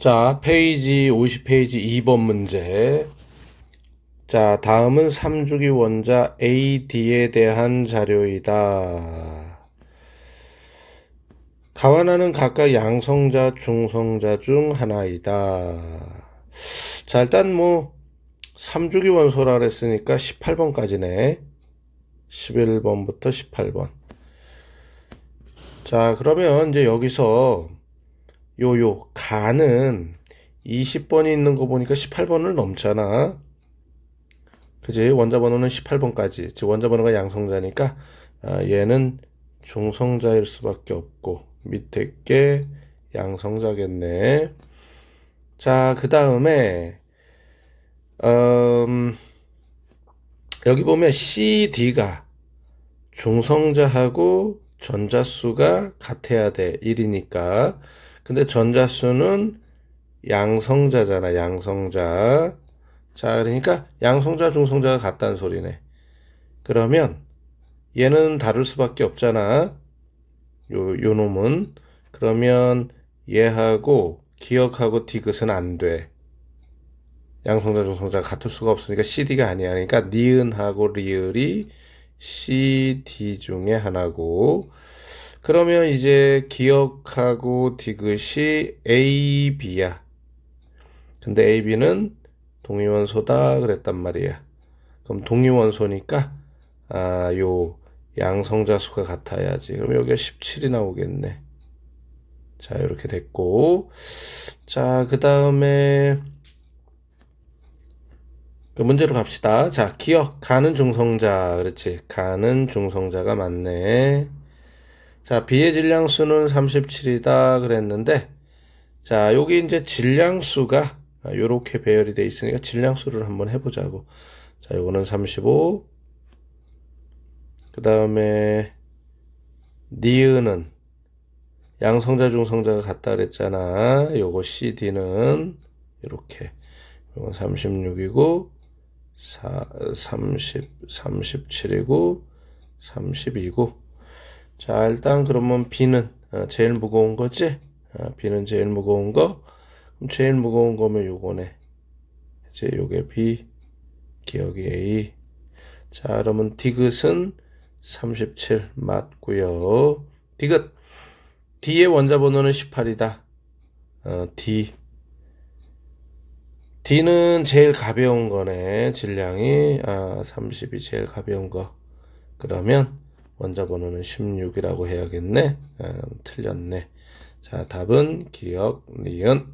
자, 페이지 50페이지 2번 문제. 자, 다음은 3주기 원자 AD에 대한 자료이다. 가와나는 각각 양성자, 중성자 중 하나이다. 자, 일단 뭐 3주기 원소라 그랬으니까 18번까지네. 11번부터 18번. 자, 그러면 이제 여기서 요요 가는 20번이 있는 거 보니까 18번을 넘잖아. 그지? 원자 번호는 18번까지. 즉 원자 번호가 양성자니까 아, 얘는 중성자일 수밖에 없고 밑에 게 양성자겠네. 자, 그 다음에 음, 여기 보면 CD가 중성자하고 전자수가 같아야 돼. 1이니까. 근데 전자수는 양성자잖아, 양성자. 자, 그러니까 양성자, 중성자가 같다는 소리네. 그러면 얘는 다를 수밖에 없잖아. 요, 요 놈은. 그러면 얘하고 기억하고 디귿은 안 돼. 양성자, 중성자가 같을 수가 없으니까 CD가 아니야. 그러니까 니은하고 리을이 CD 중에 하나고, 그러면 이제 기억하고 디귿이 AB야. 근데 AB는 동위원소다 그랬단 말이야. 그럼 동위원소니까 아, 요 양성자 수가 같아야지. 그럼 여기가 17이 나오겠네. 자, 이렇게 됐고. 자, 그 다음에 그 문제로 갑시다. 자, 기억, 가는 중성자. 그렇지. 가는 중성자가 맞네. 자, 비의 질량수는 37이다 그랬는데, 자, 여기 이제 질량수가 요렇게 배열이 돼 있으니까 질량수를 한번 해보자고. 자, 요거는 35. 그 다음에, 니은은 양성자, 중성자가 같다 그랬잖아. 요거 CD는 이렇게. 요건 36이고, 4, 30, 37이고, 32고. 자, 일단 그러면 B는 어, 제일 무거운 거지? 어, B는 제일 무거운 거. 그럼 제일 무거운 거면 요거네. 이제 요게 B, 기억이 A. 자, 그러면 디귿은 37 맞고요. 디귿. D의 원자 번호는 18이다. 어, D. D는 제일 가벼운 거네. 질량이 아, 30이 제일 가벼운 거. 그러면 원자 번호는 16이라고 해야겠네. 아, 틀렸네. 자, 답은 기억, 니은.